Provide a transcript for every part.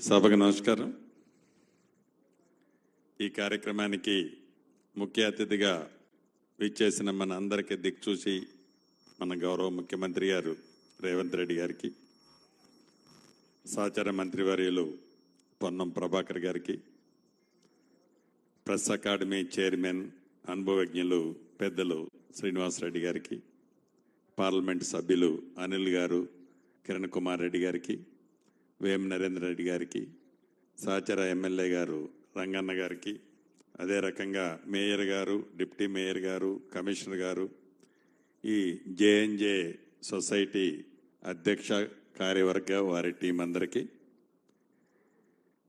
సభకు నమస్కారం. ఈ కార్యక్రమానికి ముఖ్య అతిథిగా విచ్చేసిన మన అందరికీ దిక్చూసి మన గౌరవ ముఖ్యమంత్రి గారు రేవంత్ రెడ్డి గారికి సహచార మంత్రివర్యులు పొన్నం ప్రభాకర్ గారికి ప్రెస్ అకాడమీ చైర్మన్ అనుభవజ్ఞులు పెద్దలు శ్రీనివాసరెడ్డి గారికి పార్లమెంట్ సభ్యులు అనిల్ గారు కిరణ్ కుమార్ రెడ్డి గారికి వేం నరేంద్ర రెడ్డి గారికి సహచర ఎమ్మెల్యే గారు రంగన్న గారికి అదే రకంగా మేయర్ గారు డిప్టీ మేయర్ గారు కమిషనర్ గారు ఈ జేఎన్జే సొసైటీ అధ్యక్ష కార్యవర్గ వారి టీం అందరికీ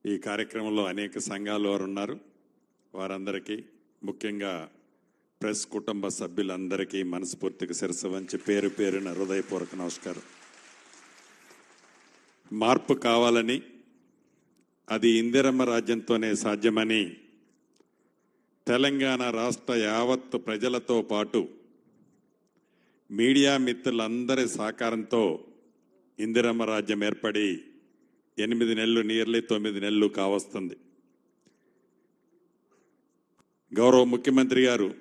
ఈ కార్యక్రమంలో అనేక సంఘాలు వారు ఉన్నారు. వారందరికీ ముఖ్యంగా ప్రెస్ కుటుంబ సభ్యులందరికీ మనస్ఫూర్తిగా శిరస వంచి పేరు పేరున హృదయపూర్వక నమస్కారం. మార్పు కావాలని అది ఇందిరమ్మ రాజ్యంతోనే సాధ్యమని తెలంగాణ రాష్ట్ర యావత్తు ప్రజలతో పాటు మీడియా మిత్రులందరి సహకారంతో ఇందిరమ్మ రాజ్యం ఏర్పడి ఎనిమిది నెలలు నియర్లీ తొమ్మిది నెలలు కావస్తుంది. గౌరవ ముఖ్యమంత్రి గారు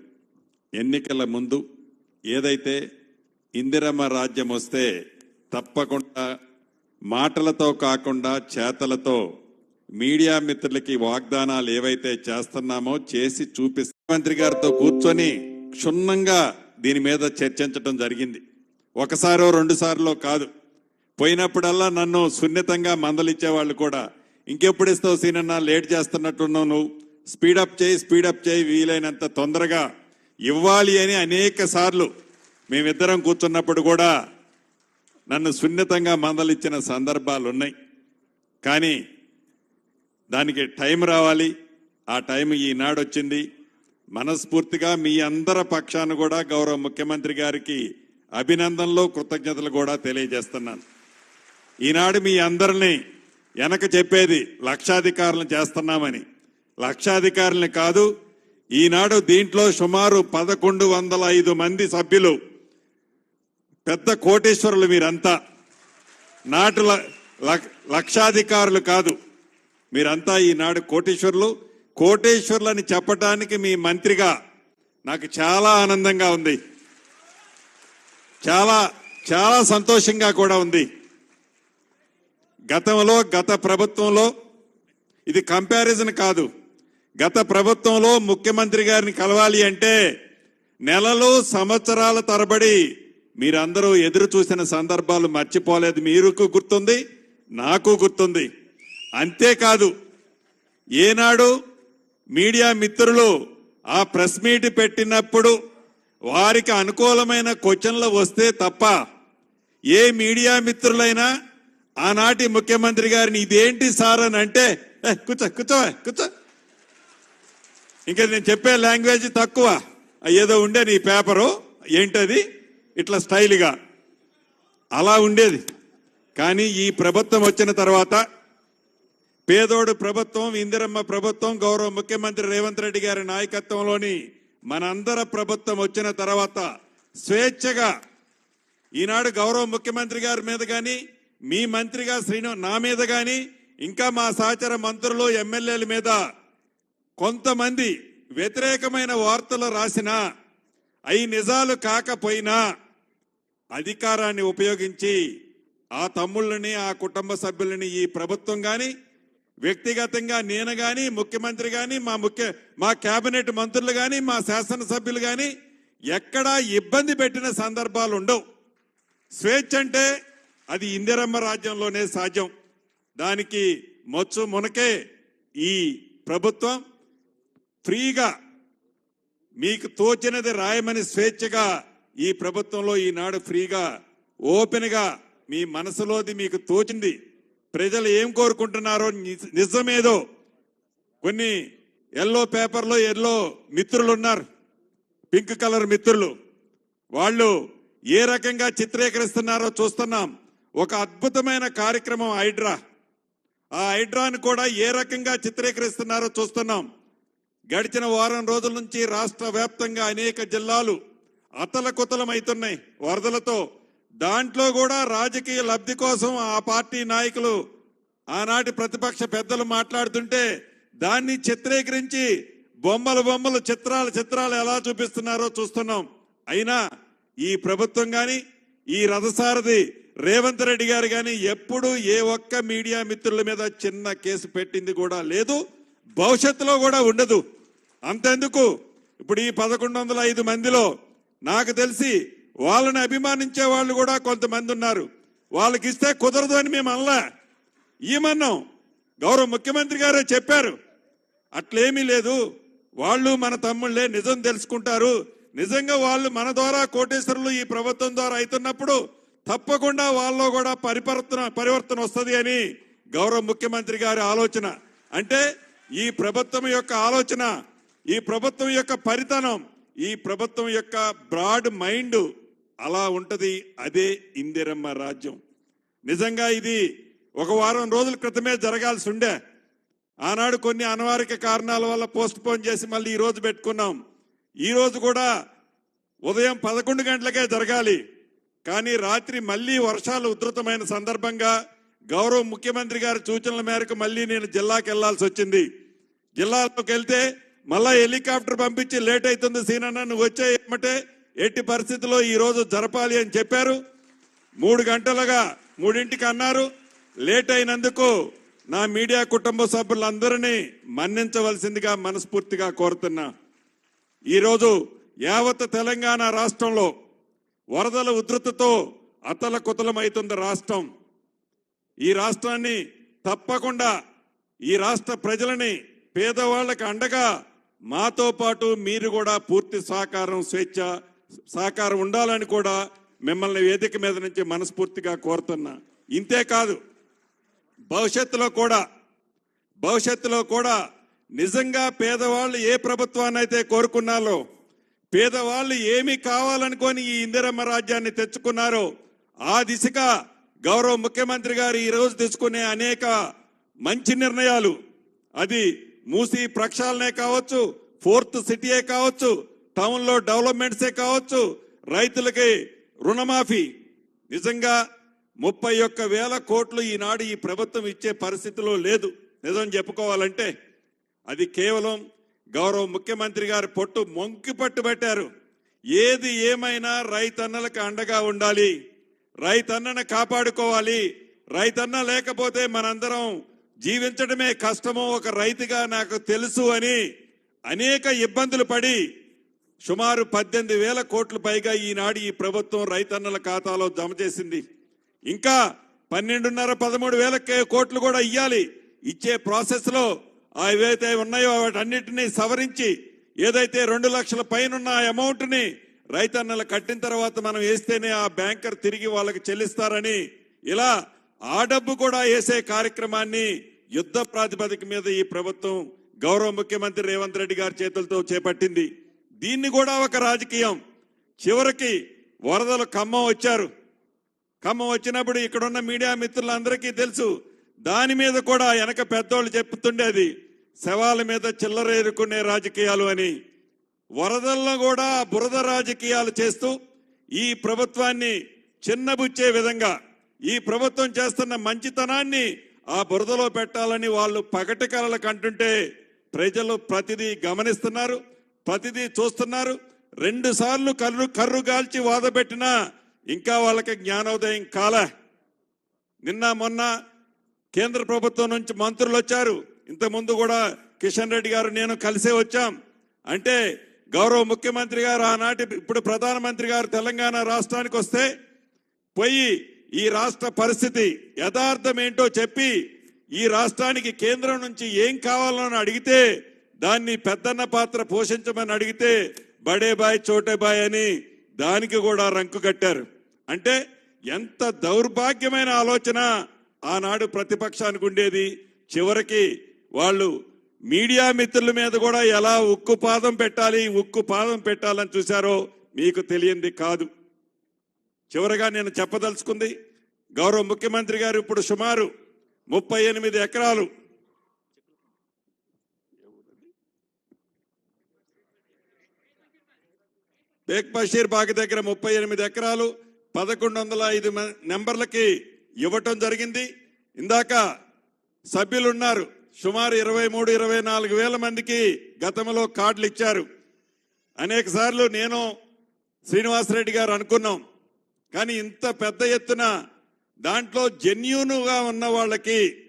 ఎన్నికల ముందు ఏదైతే ఇందిరమ్మ రాజ్యం వస్తే తప్పకుండా మాటలతో కాకుండా చేతలతో మీడియా మిత్రులకి వాగ్దానాలు ఏవైతే చేస్తున్నామో చేసి చూపిస్తా మంత్రి గారితో కూర్చొని క్షుణ్ణంగా దీని మీద చర్చించడం జరిగింది. ఒకసారో రెండు సార్లో కాదు. పోయినప్పుడల్లా నన్ను సున్నితంగా మందలిచ్చే వాళ్ళు కూడా. ఇంకెప్పుడు ఇస్తావు సీనన్న లేట్ చేస్తున్నట్టున్నావు నువ్వు. స్పీడప్ చేయి స్పీడప్ చేయి వీలైనంత తొందరగా. ఇవ్వాలి అని అనేక సార్లు మేమిద్దరం కూర్చున్నప్పుడు కూడా నన్ను సున్నితంగా మందలిచ్చిన సందర్భాలు ఉన్నాయి కానీ దానికి టైం రావాలి. ఆ టైం ఈనాడు వచ్చింది మనస్ఫూర్తిగా మీ అందరి పక్షాన కూడా గౌరవ ముఖ్యమంత్రి గారికి అభినందనలు కృతజ్ఞతలు కూడా తెలియజేస్తున్నాను. ఈనాడు మీ అందరినీ వెనక చెప్పేది లక్షాధికారులను చేస్తున్నామని. లక్షాధికారులని కాదు ఈనాడు దీంట్లో సుమారు పదకొండు వందల ఐదు మంది సభ్యులు పెద్ద కోటేశ్వరులు మీరంతా. నాటు ల- లక్- లక్షాధికారులు కాదు. మీరంతా ఈనాడు కోటేశ్వరులు. కోటేశ్వరులని చెప్పటానికి మీ మంత్రిగా నాకు చాలా ఆనందంగా ఉంది. చాలా చాలా సంతోషంగా కూడా ఉంది. గతంలో గత ప్రభుత్వంలో ఇది కంపారిజన్ కాదు. గత ప్రభుత్వంలో ముఖ్యమంత్రి గారిని కలవాలి అంటే నెలలు సంవత్సరాల తరబడి మీరందరూ ఎదురు చూసిన సందర్భాలు మర్చిపోలేదు. మీకు గుర్తుంది నాకు గుర్తుంది. అంతేకాదు ఏనాడు మీడియా మిత్రులు ఆ ప్రెస్ మీట్ పెట్టినప్పుడు వారికి అనుకూలమైన క్వశ్చన్లు వస్తే తప్ప ఏ మీడియా మిత్రులైనా ఆనాటి ముఖ్యమంత్రి గారిని ఇదేంటి సార్ అని అంటే కూర్చో కూర్చో కూర్చో. ఇంకా నేను చెప్పే లాంగ్వేజ్ తక్కువ. ఏదో ఉండే నీ పేపరు ఏంటది? ఇట్లా స్టైల్గా. అలా ఉండేది. కానీ ఈ ప్రభుత్వం వచ్చిన తర్వాత పేదోడు ప్రభుత్వం ఇందిరమ్మ ప్రభుత్వం గౌరవ ముఖ్యమంత్రి రేవంత్ రెడ్డి గారి నాయకత్వంలోని మనందర ప్రభుత్వం వచ్చిన తర్వాత స్వేచ్ఛగా ఈనాడు గౌరవ ముఖ్యమంత్రి గారి మీద కానీ మీ మంత్రిగా శ్రీను నా మీద కానీ ఇంకా మా సహచర మంత్రులు ఎమ్మెల్యేల మీద కొంతమంది వ్యతిరేకమైన వార్తలు రాసినా అవి నిజాలు కాకపోయినా అధికారాన్ని ఉపయోగించి ఆ తమ్ముళ్ళని ఆ కుటుంబ సభ్యులని ఈ ప్రభుత్వం కానీ వ్యక్తిగతంగా నేను కానీ ముఖ్యమంత్రి కానీ మా ముఖ్య మా కేబినెట్ మంత్రులు కానీ మా శాసనసభ్యులు కానీ ఎక్కడా ఇబ్బంది పెట్టిన సందర్భాలు ఉండవు. స్వేచ్ఛ అంటే అది ఇందిరమ్మ రాజ్యంలోనే సాధ్యం. దానికి మొచ్చు మునకే ఈ ప్రభుత్వం ఫ్రీగా మీకు తోచినది రాయమని స్వేచ్ఛగా ఈ ప్రభుత్వంలో ఈనాడు ఫ్రీగా ఓపెన్గా మీ మనసులోది మీకు తోచింది. ప్రజలు ఏం కోరుకుంటున్నారో నిజ- నిజమేదో కొన్ని ఎల్లో పేపర్లో ఎల్లో మిత్రులు ఉన్నారు పింక్ కలర్ మిత్రులు. వాళ్ళు ఏ రకంగా చిత్రీకరిస్తున్నారో చూస్తున్నాం. ఒక అద్భుతమైన కార్యక్రమం హైడ్రా. ఆ హైడ్రాను కూడా ఏ రకంగా చిత్రీకరిస్తున్నారో చూస్తున్నాం. గడిచిన వారం రోజుల నుంచి రాష్ట్ర వ్యాప్తంగా అనేక జిల్లాలు అతలకుతలమవుతున్నాయి వరదలతో దాంట్లో కూడా రాజకీయ లబ్ధి కోసం ఆ పార్టీ నాయకులు ఆనాటి ప్రతిపక్ష పెద్దలు మాట్లాడుతుంటే దాన్ని చిత్రీకరించి బొమ్మలు బొమ్మలు చిత్రాలు చిత్రాలు ఎలా చూపిస్తున్నారో చూస్తున్నాం. అయినా ఈ ప్రభుత్వం గాని ఈ రథసారథి రేవంత్ రెడ్డి గారు గాని ఎప్పుడు ఏ ఒక్క మీడియా మిత్రుల మీద చిన్న కేసు పెట్టింది కూడా లేదు భవిష్యత్తులో కూడా ఉండదు. అంతెందుకు? ఇప్పుడు ఈ పదకొండు వందల ఐదు మందిలో నాకు తెలిసి వాళ్ళని అభిమానించే వాళ్ళు కూడా కొంతమంది ఉన్నారు. వాళ్ళకి ఇస్తే కుదరదు అని మేము అనలా. ఏమన్నాం గౌరవ ముఖ్యమంత్రి గారే చెప్పారు. అట్లేమీ లేదు. వాళ్ళు మన తమ్ముళ్ళే నిజం తెలుసుకుంటారు. నిజంగా వాళ్ళు మన ద్వారా కోటేశ్వరులు ఈ ప్రభుత్వం ద్వారా అవుతున్నప్పుడు తప్పకుండా వాళ్ళలో కూడా పరివర్తన పరివర్తన వస్తుంది అని గౌరవ ముఖ్యమంత్రి గారి ఆలోచన. అంటే ఈ ప్రభుత్వం యొక్క ఆలోచన ఈ ప్రభుత్వం యొక్క పరితనం ఈ ప్రభుత్వం యొక్క బ్రాడ్ మైండ్ అలా ఉంటది అదే ఇందిరమ్మ రాజ్యం. నిజంగా ఇది ఒక వారం రోజుల క్రితమే జరగాల్సి ఉండే. ఆనాడు కొన్ని అనివార్య కారణాల వల్ల పోస్ట్ పోన్ చేసి మళ్ళీ ఈ రోజు పెట్టుకున్నాం. ఈ రోజు కూడా ఉదయం పదకొండు గంటలకే జరగాలి. కానీ రాత్రి మళ్ళీ వర్షాలు ఉధృతమైన సందర్భంగా గౌరవ ముఖ్యమంత్రి గారి సూచనల మేరకు మళ్ళీ నేను జిల్లాకి వెళ్ళాల్సి వచ్చింది. జిల్లాలోకి వెళ్తే మళ్ళా హెలికాప్టర్ పంపించి లేట్ అవుతుంది సీనన్న నువ్వు వచ్చే ఏమంటే ఎట్టి పరిస్థితుల్లో ఈ రోజు జరపాలి అని చెప్పారు. మూడు గంటలుగా మూడింటికి అన్నారు. లేట్ అయినందుకు నా మీడియా కుటుంబ సభ్యులందరినీ మన్నించవలసిందిగా మనస్ఫూర్తిగా కోరుతున్నా. ఈరోజు యావత్ తెలంగాణ రాష్ట్రంలో వరదల ఉధృతతో అతలకుతలమవుతుంది రాష్ట్రం. ఈ రాష్ట్రాన్ని తప్పకుండా ఈ రాష్ట్ర ప్రజలని పేదవాళ్ళకి అండగా మాతో పాటు మీరు కూడా పూర్తి సహకారం స్వేచ్ఛ సహకారం ఉండాలని కూడా మిమ్మల్ని వేదిక మీద నుంచి మనస్ఫూర్తిగా కోరుతున్నా. ఇంతే కాదు భవిష్యత్తులో కూడా భవిష్యత్తులో కూడా నిజంగా పేదవాళ్ళు ఏ ప్రభుత్వాన్ని అయితే కోరుకున్నారో పేదవాళ్ళు ఏమి కావాలనుకొని ఈ ఇందిరమ్మ రాజ్యాన్ని తెచ్చుకున్నారో ఆ దిశగా గౌరవ ముఖ్యమంత్రి గారు ఈరోజు తీసుకునే అనేక మంచి నిర్ణయాలు. అది మూసి ప్రక్షాళనే కావచ్చు ఫోర్త్ సిటీయే కావచ్చు టౌన్లో డెవలప్మెంట్సే కావచ్చు రైతులకి రుణమాఫీ. నిజంగా ముప్పై ఒక్క వేల కోట్లు ఈనాడు ఈ ప్రభుత్వం ఇచ్చే పరిస్థితిలో లేదు. నిజం చెప్పుకోవాలంటే అది కేవలం గౌరవ ముఖ్యమంత్రి గారి పొట్టు మొంకి పట్టుబట్టారు ఏది ఏమైనా రైతన్నలకు అండగా ఉండాలి. రైతన్నను కాపాడుకోవాలి. రైతన్న లేకపోతే మనందరం జీవించడమే కష్టమో ఒక రైతుగా నాకు తెలుసు అని అనేక ఇబ్బందులు పడి సుమారు పద్దెనిమిది వేల కోట్లు పైగా ఈనాడు ఈ ప్రభుత్వం రైతన్నల ఖాతాలో జమ చేసింది. ఇంకా పన్నెండున్నర పదమూడు వేల కోట్లు కూడా ఇయ్యాలి. ఇచ్చే ప్రాసెస్లో ఏవైతే ఉన్నాయో వాటన్నిటినీ సవరించి ఏదైతే రెండు లక్షల పైన అమౌంట్ని రైతన్నలు కట్టిన తర్వాత మనం వేస్తేనే ఆ బ్యాంకర్ తిరిగి వాళ్ళకి చెల్లిస్తారని ఇలా ఆ డబ్బు కూడా వేసే కార్యక్రమాన్ని యుద్ధ ప్రాతిపదిక మీద ఈ ప్రభుత్వం గౌరవ ముఖ్యమంత్రి రేవంత్ రెడ్డి గారి చేతులతో చేపట్టింది. దీన్ని కూడా ఒక రాజకీయం. చివరికి వరదలు ఖమ్మం వచ్చారు. ఖమ్మం వచ్చినప్పుడు ఇక్కడున్న మీడియా మిత్రులందరికీ తెలుసు. దాని మీద కూడా వెనక పెద్దోళ్ళు చెప్తుండేది శవాల మీద చిల్లరేరుకునే రాజకీయాలు అని. వరదల్లో కూడా బురద రాజకీయాలు చేస్తూ ఈ ప్రభుత్వాన్ని చిన్నబుచ్చే విధంగా ఈ ప్రభుత్వం చేస్తున్న మంచితనాన్ని ఆ బురదలో పెట్టాలని వాళ్ళు పగటి కలలు కంటుంటే ప్రజలు ప్రతిదీ గమనిస్తున్నారు ప్రతిదీ చూస్తున్నారు. రెండు సార్లు కర్రు కర్రు గాల్చి వాదపెట్టినా ఇంకా వాళ్ళకి జ్ఞానోదయం కాలే. నిన్న మొన్న కేంద్ర ప్రభుత్వం నుంచి మంత్రులు వచ్చారు. ఇంత ముందు కూడా కిషన్ రెడ్డి గారు నేను కలిసే వచ్చాం. అంటే గౌరవ ముఖ్యమంత్రి గారు ఆనాటి ఇప్పుడు ప్రధానమంత్రి గారు తెలంగాణ రాష్ట్రానికి వస్తే పోయి ఈ రాష్ట్ర పరిస్థితి యథార్థం ఏంటో చెప్పి ఈ రాష్ట్రానికి కేంద్రం నుంచి ఏం కావాలని అడిగితే దాన్ని పెద్దన్న పాత్ర పోషించమని అడిగితే బడే బాయ్ చోటే బాయ్ అని దానికి కూడా రంకు కట్టారు. అంటే ఎంత దౌర్భాగ్యమైన ఆలోచన ఆనాడు ప్రతిపక్షానికి ఉండేది. చివరికి వాళ్ళు మీడియా మిత్రుల మీద కూడా ఎలా ఉక్కు పాదం పెట్టాలి ఉక్కు పాదం పెట్టాలని చూశారో మీకు తెలియంది కాదు. చివరగా నేను చెప్పదలుచుకుంది గౌరవ ముఖ్యమంత్రి గారు ఇప్పుడు సుమారు ముప్పై ఎనిమిది ఎకరాలు. బేక్ బషీర్ బాగ్ దగ్గర ముప్పై ఎనిమిది ఎకరాలు పదకొండు వందల ఐదు మ- నెంబర్లకి ఇవ్వటం జరిగింది. ఇందాక సభ్యులున్నారు సుమారు ఇరవై మూడు ఇరవై నాలుగు వేల మందికి గతంలో కార్డులు ఇచ్చారు. అనేక సార్లు నేను శ్రీనివాసరెడ్డి గారు అనుకున్నాం కానీ ఇంత పెద్ద ఎత్తున దాంట్లో జెన్యూన్గా ఉన్న వాళ్ళకి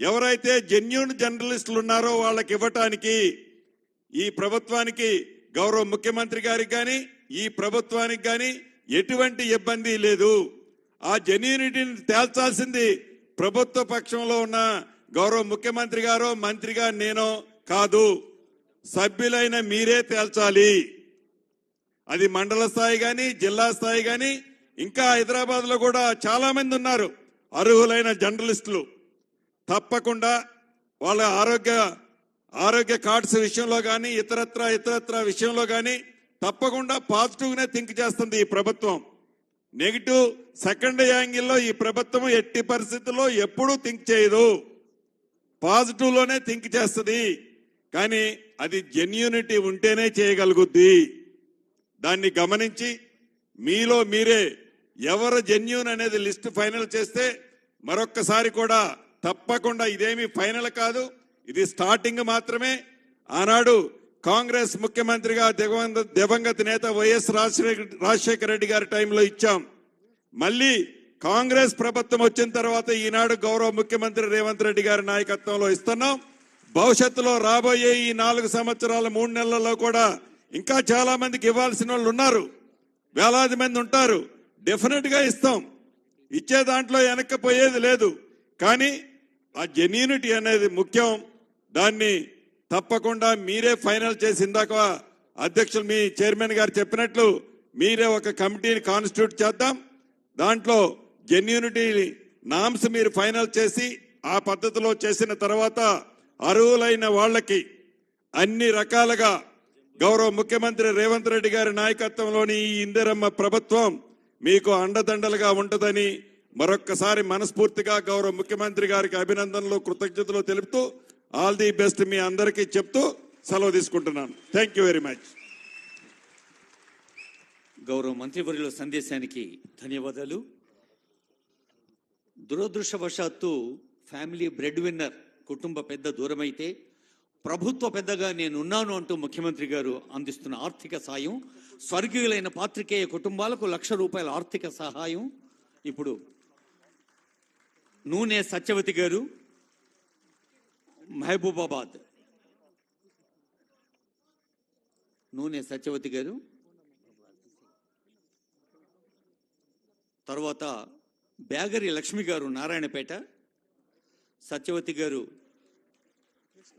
ఎవరైతే జెన్యూన్ జర్నలిస్టులు ఉన్నారో వాళ్ళకి ఇవ్వటానికి ఈ ప్రభుత్వానికి గౌరవ ముఖ్యమంత్రి గారికి కానీ ఈ ప్రభుత్వానికి కానీ ఎటువంటి ఇబ్బంది లేదు. ఆ జెన్యూనిటీని తేల్చాల్సింది ప్రభుత్వ పక్షంలో ఉన్న గౌరవ ముఖ్యమంత్రి గారో మంత్రిగా నేనో కాదు. సభ్యులైన మీరే తేల్చాలి. అది మండల స్థాయి కానీ జిల్లా స్థాయి కానీ ఇంకా హైదరాబాద్లో కూడా చాలా మంది ఉన్నారు. అర్హులైన జర్నలిస్టులు. తప్పకుండా వాళ్ళ ఆరోగ్య ఆరోగ్య కార్డ్స్ విషయంలో కానీ ఇతరత్ర ఇతరత్ర విషయంలో కానీ తప్పకుండా పాజిటివ్గానే థింక్ చేస్తుంది ఈ ప్రభుత్వం. నెగిటివ్ సెకండ్ యాంగిల్లో ఈ ప్రభుత్వం ఎట్టి పరిస్థితుల్లో ఎప్పుడూ థింక్ చేయదు. పాజిటివ్లోనే థింక్ చేస్తుంది. కానీ అది జెన్యూనిటీ ఉంటేనే చేయగలుగుద్ది. దాన్ని గమనించి మీలో మీరే ఎవరు జెన్యూన్ అనేది లిస్ట్ ఫైనల్ చేస్తే మరొక్కసారి కూడా తప్పకుండా ఇదేమి ఫైనల్ కాదు. ఇది స్టార్టింగ్ మాత్రమే. ఆనాడు కాంగ్రెస్ ముఖ్యమంత్రిగా దివంగత నేత వైఎస్ రాజశేఖర రాజశేఖర రెడ్డి గారి టైంలో ఇచ్చాం. మళ్ళీ కాంగ్రెస్ ప్రభుత్వం వచ్చిన తర్వాత ఈనాడు గౌరవ ముఖ్యమంత్రి రేవంత్ రెడ్డి గారి నాయకత్వంలో ఇస్తున్నాం. భవిష్యత్తులో రాబోయే ఈ నాలుగు సంవత్సరాల మూడు నెలల్లో కూడా ఇంకా చాలా మందికి ఇవ్వాల్సిన వాళ్ళు ఉన్నారు. వేలాది మంది ఉంటారు. డెఫినెట్గా ఇస్తాం. ఇచ్చే దాంట్లో వెనక్కిపోయేది లేదు. కానీ ఆ జెన్యూనిటీ అనేది ముఖ్యం. దాన్ని తప్పకుండా మీరే ఫైనల్ చేసి ఇందాక అధ్యక్షులు మీ చైర్మన్ గారు చెప్పినట్లు మీరే ఒక కమిటీని కాన్స్టిట్యూట్ చేద్దాం. దాంట్లో జెన్యూనిటీ నామ్స్ మీరు ఫైనల్ చేసి ఆ పద్ధతిలో చేసిన తర్వాత అర్హులైన వాళ్ళకి అన్ని రకాలుగా గౌరవ ముఖ్యమంత్రి రేవంత్ రెడ్డి గారి నాయకత్వంలోని ఈ ఇందిరమ్మ ప్రభుత్వం మీకు అండదండలుగా ఉంటుందని మరొక్కసారి మనస్ఫూర్తిగా గౌరవ ముఖ్యమంత్రి గారికి అభినందనలు కృతజ్ఞతలు తెలుపుతూ ఆల్ ది బెస్ట్ మీ అందరికీ చెప్తూ సెలవు తీసుకుంటున్నాను. థ్యాంక్ యూ వెరీ మచ్ గౌరవ మంత్రివర్యుల సందేశానికి ధన్యవాదాలు. దురదృష్టవశాత్తు ఫ్యామిలీ బ్రెడ్ విన్నర్ కుటుంబ పెద్ద దూరమైతే ప్రభుత్వ పెద్దగా నేనున్నాను అంటూ ముఖ్యమంత్రి గారు అందిస్తున్న ఆర్థిక సాయం స్వర్గీయులైన పాత్రికేయ కుటుంబాలకు లక్ష రూపాయల ఆర్థిక సహాయం. ఇప్పుడు నూనె సత్యవతి గారు మహబూబాబాద్. నూనె సత్యవతి గారు. తర్వాత బ్యాగరి లక్ష్మి గారు నారాయణపేట. సత్యవతి గారు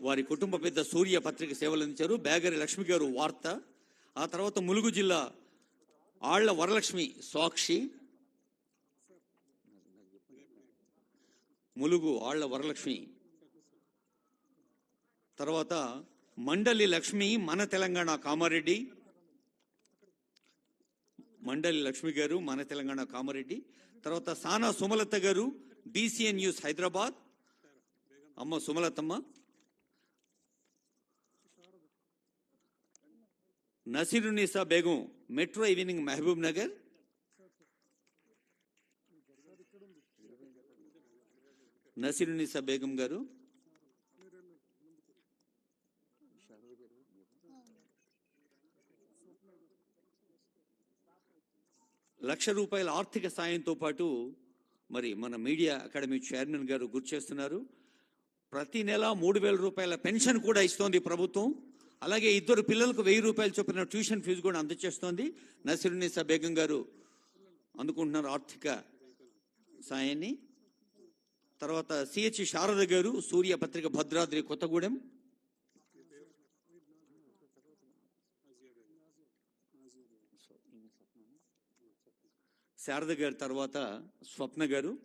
వారి కుటుంబ పెద్ద సూర్య పత్రిక సేవలు అందించారు. బ్యాగరి లక్ష్మి గారు వార్త. ఆ తర్వాత ములుగు జిల్లా ఆళ్ళ వరలక్ష్మి సాక్షి. ములుగు ఆళ్ళ వరలక్ష్మి. తర్వాత మండలి లక్ష్మి మన తెలంగాణ కామారెడ్డి. మండలి లక్ష్మి గారు మన తెలంగాణ కామారెడ్డి. తర్వాత సానా సుమలత గారు బీసీఎన్ న్యూస్ హైదరాబాద్. అమ్మ సుమలతమ్మ. Naseerunnisa Begum metro evening Mahabub Nagar. Naseerunnisa Begum గారు. లక్ష రూపాయల ఆర్థిక సాయంతో పాటు మరి మన మీడియా అకాడమీ చైర్మన్ గారు గుర్తు చేస్తున్నారు. ప్రతి నెల మూడు వేల రూపాయల పెన్షన్ కూడా ఇస్తోంది ప్రభుత్వం. అలాగే ఇద్దరు పిల్లలకు వెయ్యి రూపాయలు చొప్పున ట్యూషన్ ఫీజు కూడా అందజేస్తోంది నసిరునిసా బేగం గారు అందుకుంటున్నారు ఆర్థిక సాయాన్ని. తర్వాత సిహెచ్ శారద గారు సూర్య పత్రిక భద్రాద్రి కొత్తగూడెం. శారద గారి తర్వాత స్వప్న గారు.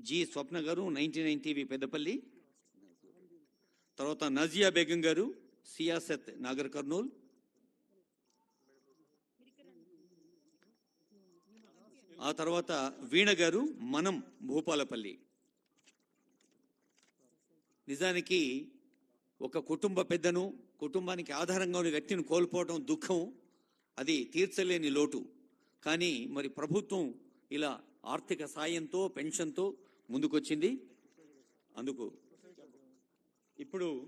జి స్వప్న గారు నైన్టీ నైన్ టీవీ పెద్దపల్లి. తర్వాత నజియా బేగం గారు సియాసత్ నాగర్ కర్నూల్. ఆ తర్వాత వీణ గారు మనం భూపాలపల్లి. నిజానికి ఒక కుటుంబ పెద్దను కుటుంబానికి ఆధారంగా ఉన్న వ్యక్తిని కోల్పోవడం దుఃఖం అది తీర్చలేని లోటు. కానీ మరి ప్రభుత్వం ఇలా ఆర్థిక సాయంతో పెన్షన్తో ముందుకొచ్చింది. అందుకు ఇప్పుడు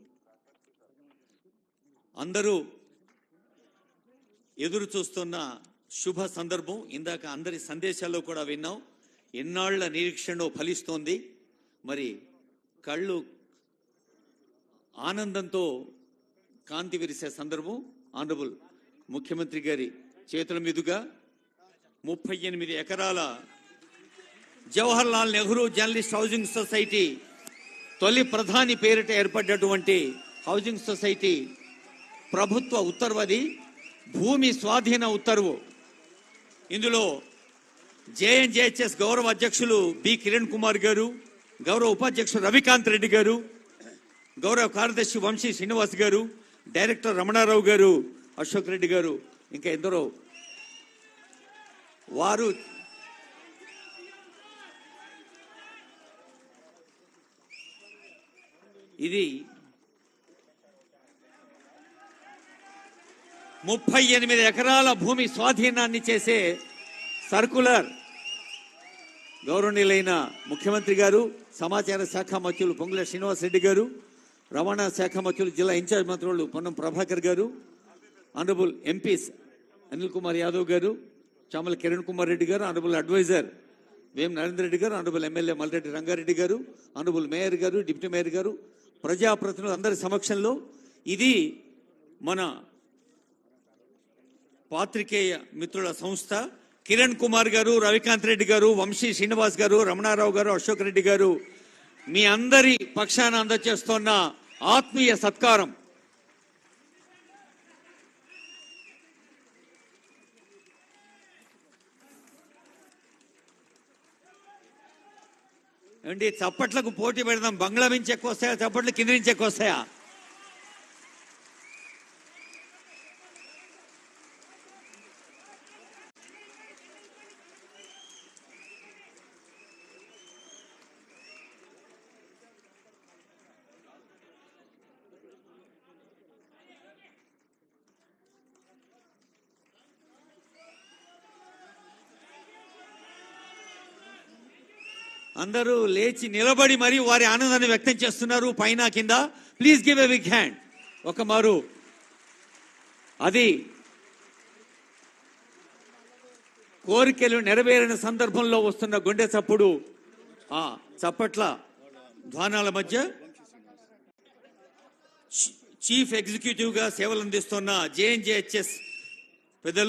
అందరూ ఎదురు చూస్తున్న శుభ సందర్భం. ఇందాక అందరి సందేశాల్లో కూడా విన్నాం. ఎన్నాళ్ళ నిరీక్షణ ఫలిస్తోంది. మరి కళ్ళు ఆనందంతో కాంతి విరిసే సందర్భం. ఆనరబుల్ ముఖ్యమంత్రి గారి చేతుల మీదుగా ముప్పై ఎనిమిది ఎకరాల Jawaharlal Nehru journalist housing society తొలి ప్రధాని పేరిట ఏర్పడినటువంటి హౌసింగ్ సొసైటీ ప్రభుత్వ ఉత్తర్వది భూమి స్వాధీన ఉత్తర్వు. ఇందులో జేఎన్జేహెచ్ఎస్ గౌరవ అధ్యక్షులు బి కిరణ్ కుమార్ గారు గౌరవ ఉపాధ్యక్షులు రవికాంత్ రెడ్డి గారు గౌరవ కార్యదర్శి వంశీ శ్రీనివాస్ గారు డైరెక్టర్ రమణారావు గారు అశోక్ రెడ్డి గారు ఇంకా ఎందరో వారు ఇది ముప్పై ఎనిమిది ఎకరాల భూమి స్వాధీనాన్ని చేసే సర్కులర్ గౌరవనీయులైన ముఖ్యమంత్రి గారు సమాచార శాఖ మంత్రులు పొంగుల శ్రీనివాస్ రెడ్డి గారు రవాణా శాఖ మంత్రులు జిల్లా ఇన్ఛార్జ్ మంత్రులు పొన్నం ప్రభాకర్ గారు ఆనరబుల్ ఎంపీస్ అనిల్ కుమార్ యాదవ్ గారు చామల కిరణ్ కుమార్ రెడ్డి గారు ఆనరబుల్ అడ్వైజర్ వేం నరేందర్ రెడ్డి గారు ఆనరబుల్ ఎమ్మెల్యే మల్రెడ్డి రంగారెడ్డి గారు ఆనరబుల్ మేయర్ గారు డిప్యూటీ మేయర్ గారు ప్రజాప్రతినిధులు అందరి సమక్షంలో ఇది మన పాత్రికేయ మిత్రుల సంస్థ. కిరణ్ కుమార్ గారు రవికాంత్ రెడ్డి గారు వంశీ శ్రీనివాస్ గారు రమణారావు గారు అశోక్ రెడ్డి గారు మీ అందరి పక్షాన అందజేస్తున్న ఆత్మీయ సత్కారం. ఏమండి చప్పట్లకు పోటీ పెడదాం. బంగ్లా నుంచి ఎక్కువ వస్తాయా? చప్పట్లు కింద నుంచి ఎక్కువ వస్తాయా? అందరూ లేచి నిలబడి మరి వారి ఆనందాన్ని వ్యక్తం చేస్తున్నారు పైన కింద. Please give a big hand ఒక మారు. అది కోరికలు నెరవేరిన సందర్భంలో వస్తున్న గుండె చప్పుడు. ఆ చప్పట్ల ధ్వానాల మధ్య చీఫ్ ఎగ్జిక్యూటివ్గా సేవలు అందిస్తున్న జేఎన్జేహెచ్ఎస్ పెద్దలు